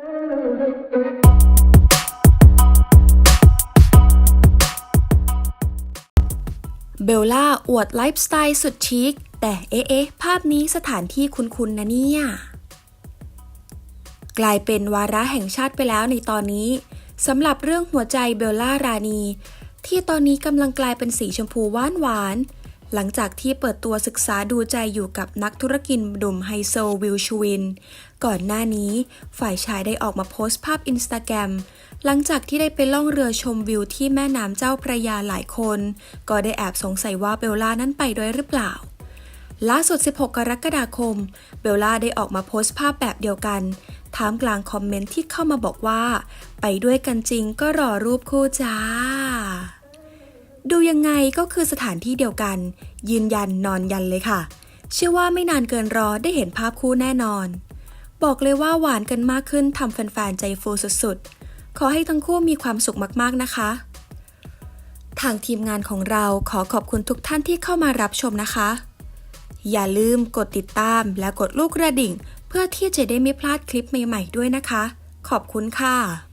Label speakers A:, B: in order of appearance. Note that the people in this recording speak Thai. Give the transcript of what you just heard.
A: เบลล่าอวดไลฟ์สไตล์สุดชิค แต่เอ๊ะภาพนี้สถานที่คุ้นๆนะเนี่ย กลายเป็นวาระแห่งชาติไปแล้วในตอนนี้สำหรับเรื่องหัวใจเบลล่ารานี ที่ตอนนี้กำลังกลายเป็นสีชมพูหวานหวาน หลังจากที่เปิดตัวศึกษาดูใจอยู่กับนักธุรกิจหนุ่มไฮโซวิลชวิน ก่อนหน้านี้ฝ่ายชายได้ออกมาโพสต์ภาพอินสตาแกรมหลังจากที่ได้ไปล่องเรือชมวิวที่แม่น้ำเจ้าพระยาหลายคน ก็ได้แอบสงสัยว่าเบลล่านั้นไปด้วยหรือเปล่าล่าสุด 16 กรกฎาคม เบลล่าได้ออกมาโพสต์ภาพแบบเดียวกัน ท่ามกลางคอมเมนต์ที่เข้ามาบอกว่า ไปด้วยกันจริงก็รอรูปคู่จ้า ดูยังไงก็คือสถานที่เดียวกัน ยืนยันนอนยันเลยค่ะ เชื่อว่าไม่นานเกินรอได้เห็นภาพคู่แน่นอน บอกเลยว่าหวานกันมากขึ้นทำแฟนๆใจฟูสุดๆ ขอให้ทั้งคู่มีความสุขมากๆนะคะ ทางทีมงานของเราขอขอบคุณทุกท่านที่เข้ามารับชมนะคะ อย่าลืมกดติดตามและกดลูกกระดิ่ง เพื่อที่จะได้ไม่พลาดคลิปใหม่ๆด้วยนะคะ ขอบคุณค่ะ